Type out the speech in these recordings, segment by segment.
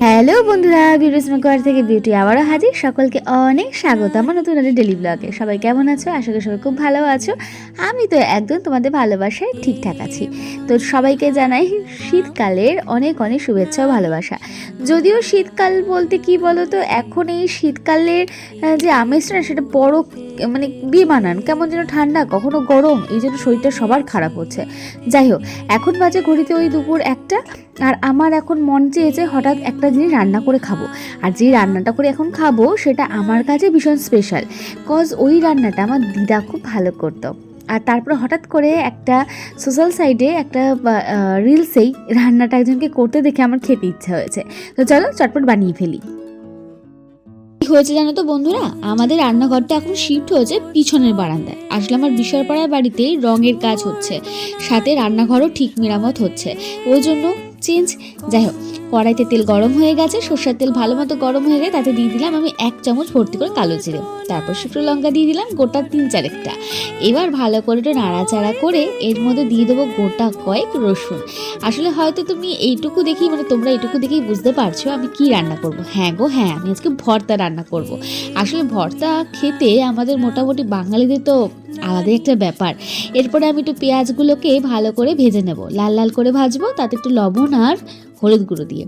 Hello বন্ধুরা beauty স্মেকার থেকে beauty আবারও হাজির। সকলকে অনেক স্বাগত আমার নতুন একটা ডেলি ব্লগে সবাই কেমন আছো? আশা করি সবাই খুব ভালো আছো। আমি তো একদম তোমাদের ভালোবাসায় ঠিকঠাক আছি। তো সবাইকে জানাই শীতকালের অনেক অনেক শুভেচ্ছা ও ভালোবাসা। যদিও শীতকাল বলতে কি বলো তো এখন এই শীতকালের যে আমেজটা, সেটা বড় মানে বেমানান কেমন যেন ঠান্ডা, কখনো গরম, এই জন্য শরীরটা সবার খারাপ হচ্ছে। যাই হোক, এখন বাজে ঘড়িতে ওই দুপুর একটা, আর আমার এখন মন চেয়েছে হঠাৎ একটা জিনিস রান্না করে খাব। আর যে রান্নাটা করে এখন খাব, সেটা আমার কাছে ভীষণ স্পেশাল কজ ওই রান্নাটা আমার দিদা খুব ভালো করতো। আর তারপরে হঠাৎ করে একটা সোশ্যাল সাইডে একটা রিলসেই রান্নাটা একজনকে করতে দেখে আমার খেতে ইচ্ছা হয়েছে। তো চলো, চটপট বানিয়ে ফেলি। হয়েছে জানো তো বন্ধুরা? আমাদের রান্নাঘরটা এখন শিফট হয়েছে পিছনের বারান্দায়। আসলে আমার বিশালপাড়ার বাড়িতে রঙের কাজ হচ্ছে, সাথে রান্নাঘরও ঠিক মেরামত হচ্ছে। ওই জন্য চেঞ্জ যাই হোক কড়াইতে তেল গরম হয়ে গেছে, সর্ষের তেল ভালো মতো গরম হয়ে গেছে, তাতে দিয়ে দিলাম আমি এক চামচ ভর্তি করে কালো জিরে। তারপর শুকনো লঙ্কা দিয়ে দিলাম গোটা তিন চারেকটা। এবার ভালো করে একটু নাড়াচাড়া করে এর মধ্যে দিয়ে দেবো গোটা কয়েক রসুন। আসলে হয়তো তুমি এইটুকু দেখি মানে তোমরা এইটুকু দেখেই বুঝতে পারছ আমি কি রান্না করব। হ্যাঁ গো হ্যাঁ আমি আজকে ভর্তা রান্না করব। আসলে ভর্তা খেতে আমাদের মোটামুটি বাঙালিদের তো আলাদা একটা ব্যাপার। এরপরে আমি একটু পেঁয়াজগুলোকে ভালো করে ভেজে নেব। লাল লাল করে ভাজবো, তাতে একটু লবণ আর হলুদ গুঁড়ো দিয়ে।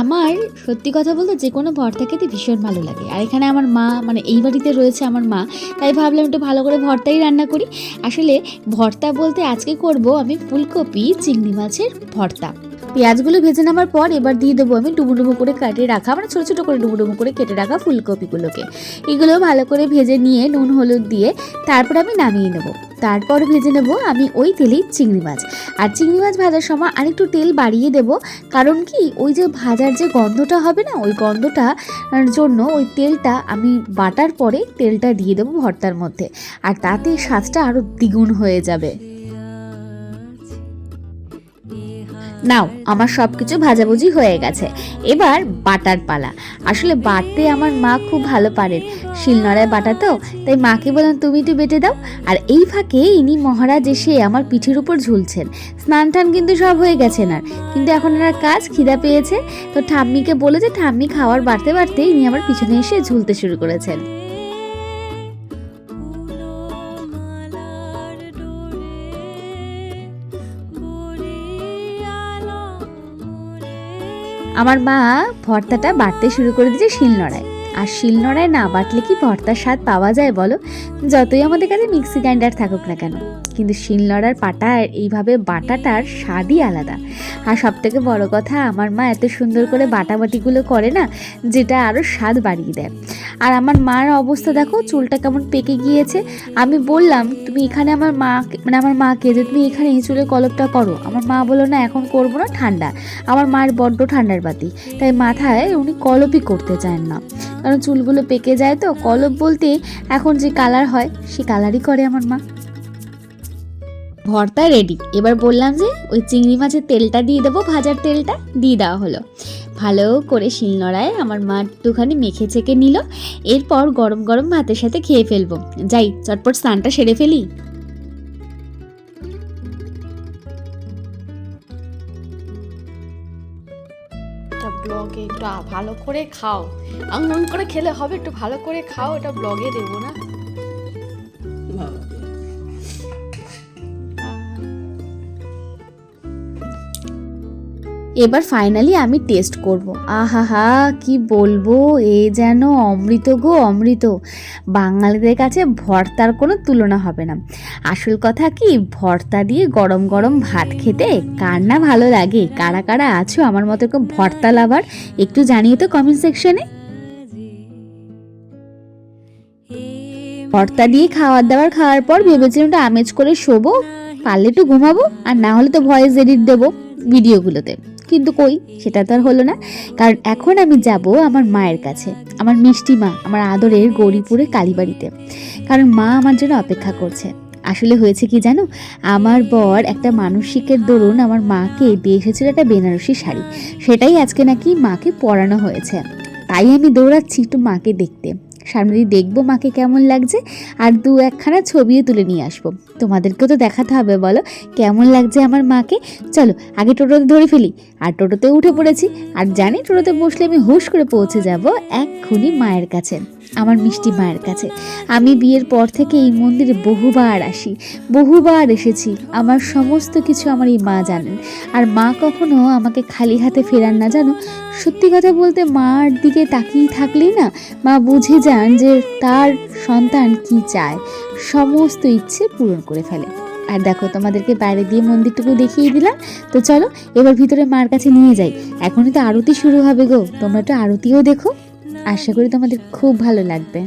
আমার সত্যি কথা বলতে যে কোনো ভর্তা খেতে ভীষণ ভালো লাগে। আর এখানে আমার মা মানে এই বাড়িতে রয়েছে আমার মা, তাই ভাবলাম একটু ভালো করে ভর্তাই রান্না করি। আসলে ভর্তা বলতে আজকে করব আমি ফুলকপি, চিংড়ি মাছের ভর্তা। পেঁয়াজগুলো ভেজে নেওয়ার পর এবার দিয়ে দেবো আমি ডুবো ডুবো করে কাটে রাখা মানে ছোটো ছোটো করে ডুবো ডুবো করে কেটে রাখা ফুলকপিগুলোকে। এগুলো ভালো করে ভেজে নিয়ে নুন, হলুদ দিয়ে তারপর আমি নামিয়ে নেব। তারপর ভেজে নেব আমি ওই তেলেই চিংড়ি মাছ। আর চিংড়ি মাছ ভাজার সময় আরেকটু তেল বাড়িয়ে দেব, কারণ কি ওই যে ভাজার যে গন্ধটা হবে না, ওই গন্ধটা জন্য ওই তেলটা আমি বাটার পরে তেলটা দিয়ে দেবো ভর্তার মধ্যে। আর তাতে স্বাদটা আরও দ্বিগুণ হয়ে যাবে। নাও, আমার সব কিছু ভাজাভুজি হয়ে গেছে। এবার বাটার পালা। আসলে বাটতে আমার মা খুব ভালো পারেন। শিলনোড়ায় বাটা তো, তাই মাকে বললাম, তুমি একটু বেটে দাও। আর এই ফাঁকে ইনি মহারাজ এসে আমার পিঠের উপর ঝুলছেন। স্নান টান কিন্তু সব হয়ে গেছে না কিন্তু এখন এনার কাজ খিদা পেয়েছে। তো ঠাম্মিকে বলে যে, ঠাম্মি খাওয়ার বাড়তে বাড়তে ইনি আমার পিছনে এসে ঝুলতে শুরু করেছেন। আমার মা ভর্তাটা বাটতে শুরু করে দিয়েছে শিলনোড়ায়। আর শিলনোড়ায় না বাটলে কি ভর্তার স্বাদ পাওয়া যায় বলো? যতই আমাদের কাছে মিক্সি গ্রাইন্ডার থাকুক না কেন। কিন্তু শিলনোড়ার পাটা এইভাবে বাটাটার স্বাদই আলাদা। আর সব থেকে বড় কথা, আমার মা এত সুন্দর করে বাটাবাটিগুলো করে না, যেটা আরও স্বাদ বাড়িয়ে দেয়। আর আমার মার অবস্থা দেখো, চুলটা কেমন পেকে গিয়েছে। আমি বললাম, তুমি এখানে আমার মা মানে আমার মাকে যে, তুমি এখানে এই চুলের কলপটা করো। আমার মা বলল, না, এখন করব না, ঠান্ডা। আমার মার বড্ড ঠান্ডার বাতি। তাই মাথায় উনি কলপই করতে চান না। কারণ চুলগুলো পেকে যায় তো, কলপ বলতে এখন যে কালার হয়, সে কালারই করে আমার মা। ভর্তা রেডি এবার বললাম যে, ওই চিংড়ি মাছের তেলটা দিয়ে দেবো, ভাজার তেলটা দিয়ে দেওয়া হলো। ভালো করে শিলনোড়ায় আমার মা একটুখানি মেখে চেকে নিল। এরপর গরম গরম ভাতের সাথে খেয়ে ফেলব। যাই, চটপট স্নানটা সেরে ফেলি। ব্লগে একটু ভালো করে খাও। আঙন করে খেলে হবে, একটু ভালো করে খাও, এটা ব্লগে দেবো না। এবার ফাইনালি আমি টেস্ট করব। আহাহা, কি বলব? এ যেন অমৃত গো, অমৃত। বাঙালিদের কাছে ভর্তার কোনো তুলনা হবে না। আসল কথা কি? ভর্তা দিয়ে গরম গরম ভাত খেতে কার না ভালো লাগে? কারা কারা আছো আমার মতো এরকম ভর্তা লাভার একটু জানিয়ে তো কমেন্ট সেকশনে ভর্তা দিয়ে খাওয়ার দাওয়ার খাওয়ার পর ভেবেছিলাম আমেজ করে শোবো, পারলে একটু ঘুমাবো, আর না হলে তো ভয়েস এডিট দেবো ভিডিওগুলোতে। কিন্তু কই? সেটা তো আর হলো না। কারণ এখন আমি যাব আমার মায়ের কাছে, আমার মিষ্টি মা, আমার আদরের গৌরীপুরের কালীবাড়িতে। কারণ মা আমার জন্য অপেক্ষা করছে। আসলে হয়েছে কি জানো? আমার বর একটা মানসিকের দরুন আমার মাকে দিয়ে এসেছিল একটা বেনারসি শাড়ি। সেটাই আজকে নাকি মাকে পরানো হয়েছে। তাই আমি দৌড়াচ্ছি একটু মাকে দেখতে। সামনে দিয়ে দেখব মাকে কেমন লাগছে। আর দু একখানা ছবিও তুলে নিয়ে আসব। তোমাদেরকেও তো দেখাতে হবে, বলো। কেমন লাগছে আমার মাকে? চলো, আগে টোটোতে ধরে ফেলি। আর টোটোতে উঠে পড়েছি। আর জানি টোটোতে বসলে আমি হুশ করে পৌঁছে যাব এক্ষুনি মায়ের কাছে। আমার মিষ্টি মায়ের কাছে। আমি বিয়ের পর থেকে এই মন্দিরে বহুবার আসি, বহুবার এসেছি। আমার সমস্ত কিছু আমার এই মা জানেন। আর মা কখনো আমাকে খালি হাতে ফেরান না জানো? সত্যি কথা বলতে মার দিকে তাকিয়ে থাকলেই না, মা বুঝে যান যে তার সন্তান কি চায়। সমস্ত ইচ্ছে পূরণ করে ফেলে। আর দেখো, তোমাদেরকে বাইরে দিয়ে মন্দিরটুকু দেখিয়ে দিলাম। তো চলো, এবার ভিতরে মার কাছে নিয়ে যাই। এখনই তো আরতি শুরু হবে গো। তোমরা একটু আরতিও দেখো। আশা করি তোমাদের খুব ভালো লাগবে।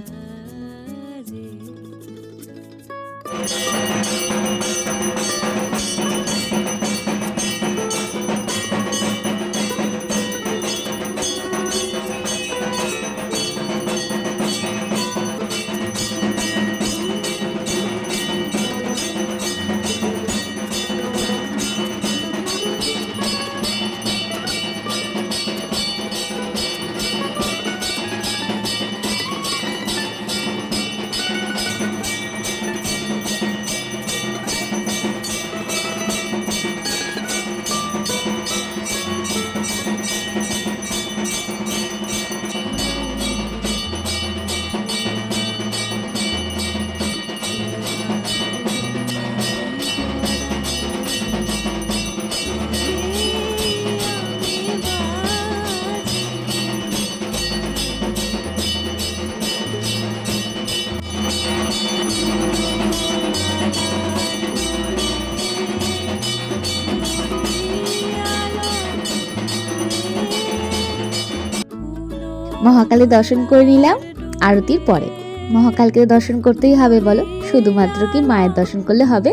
মহাকালে দর্শন করে নিলাম, আরতির পরে। মহাকালকে দর্শন করতেই হবে বলো, শুধুমাত্র কি মায়ের দর্শন করলে হবে?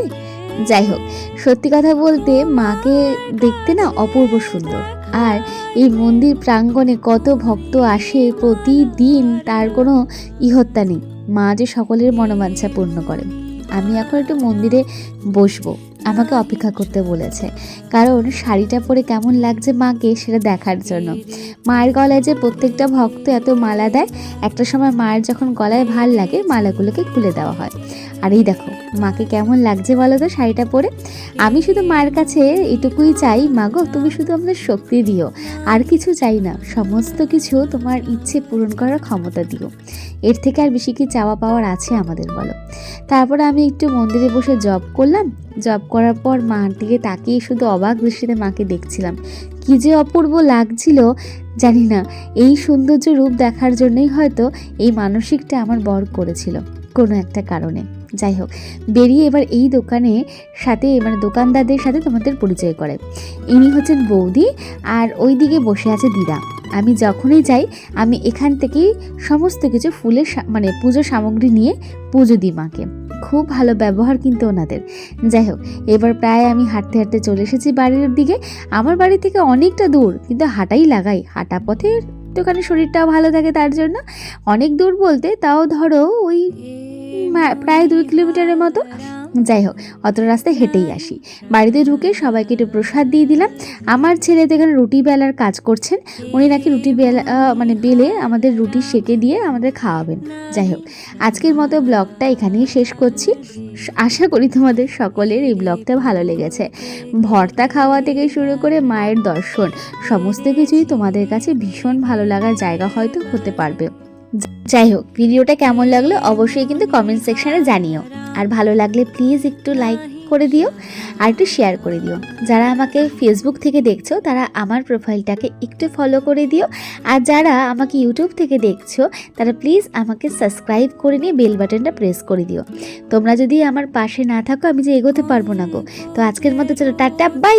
যাই হোক, সত্যি কথা বলতে মাকে দেখতে না অপূর্ব সুন্দর। আর এই মন্দির প্রাঙ্গণে কত ভক্ত আসে প্রতিদিন, তার কোনো ইহত্যা নেই। মা যে সকলের মনোবাঞ্ছা পূর্ণ করে আমি এখন একটু মন্দিরে বসবো। আমাকে অপেক্ষা করতে বলেছে। কারণ শাড়িটা পরে কেমন লাগছে মাকে সেটা দেখার জন্য। মায়ের গলায় যে প্রত্যেকটা ভক্ত এত মালা দেয়, একটা সময় মায়ের যখন গলায় ভালো লাগে, মালাগুলোকে খুলে দেওয়া হয়। আর এই দেখো, মাকে কেমন লাগছে বলো তো শাড়িটা পরে? আমি শুধু মায়ের কাছে এটুকুই চাই মাগো তুমি শুধু আমাদের শক্তি দিও। আর কিছু চাই না, সমস্ত কিছু তোমার ইচ্ছে পূরণ করার ক্ষমতা দিও। এর থেকে আর বেশি কি চাওয়া পাওয়ার আছে আমাদের বলো। তারপরে আমি একটু মন্দিরে বসে জব করলাম জব করার পর মার দিকে তাকিয়ে শুধু অবাক দৃষ্টিতে মাকে দেখছিলাম। কি যে অপূর্ব লাগছিল জানি না, এই সৌন্দর্য রূপ দেখার জন্যই হয়তো এই মানসিকটা আমার বর করেছিল, কোনো একটা কারণে। যাই হোক, বেরিয়ে এবার এই দোকানে সাথে মানে দোকানদারদের সাথে তোমাদের পরিচয় করে। ইনি হচ্ছেন বৌদি আর ওই দিকে বসে আছে দিদা। আমি যখনই যাই, আমি এখান থেকেই সমস্ত কিছু ফুলের মানে পুজো সামগ্রী নিয়ে পুজো দিই মাকে। খুব ভালো ব্যবহার কিন্তু ওনাদের। যাই হোক, এবার প্রায় আমি হাঁটতে হাঁটতে চলে এসেছি বাড়ির দিকে। আমার বাড়ি থেকে অনেকটা দূর, কিন্তু হাঁটাই লাগাই। হাঁটা পথে একটুখানি শরীরটাও ভালো থাকে তার জন্য। অনেক দূর বলতে তাও ধরো ওই প্রায় দুই কিলোমিটারের মতো। যাই হোক অত রাস্তায় হেঁটেই আসি। বাড়িতে ঢুকে সবাইকে একটু প্রসাদ দিয়ে দিলাম। আমার ছেলে তো এখানে রুটি বেলার কাজ করছেন। উনি নাকি রুটি বেলা মানে বেলে আমাদের রুটি সেকে দিয়ে আমাদের খাওয়াবেন। যাই হোক আজকের মতো ব্লগটা এখানেই শেষ করছি। আশা করি তোমাদের সকলের এই ব্লগটা ভালো লেগেছে। ভর্তা খাওয়া থেকে শুরু করে মায়ের দর্শন সমস্ত কিছুই তোমাদের কাছে ভীষণ ভালো লাগার জায়গা হয়তো হতে পারবে। যাই হোক, ভিডিওটা কেমন লাগল অবশ্যই কিন্তু কমেন্ট সেকশানে জানিও। আর ভালো লাগলে প্লিজ একটু লাইক করে দিও আর একটু শেয়ার করে দিও। যারা আমাকে ফেসবুক থেকে দেখছ, তারা আমার প্রোফাইলটাকে একটু ফলো করে দিও। আর যারা আমাকে ইউটিউব থেকে দেখছ, তারা প্লিজ আমাকে সাবস্ক্রাইব করে নিয়ে বেল বাটনটা প্রেস করে দিও। তোমরা যদি আমার পাশে না থাকো, আমি যে এগোতে পারব না গো। তো আজকের মতো চলো, টাটা বাই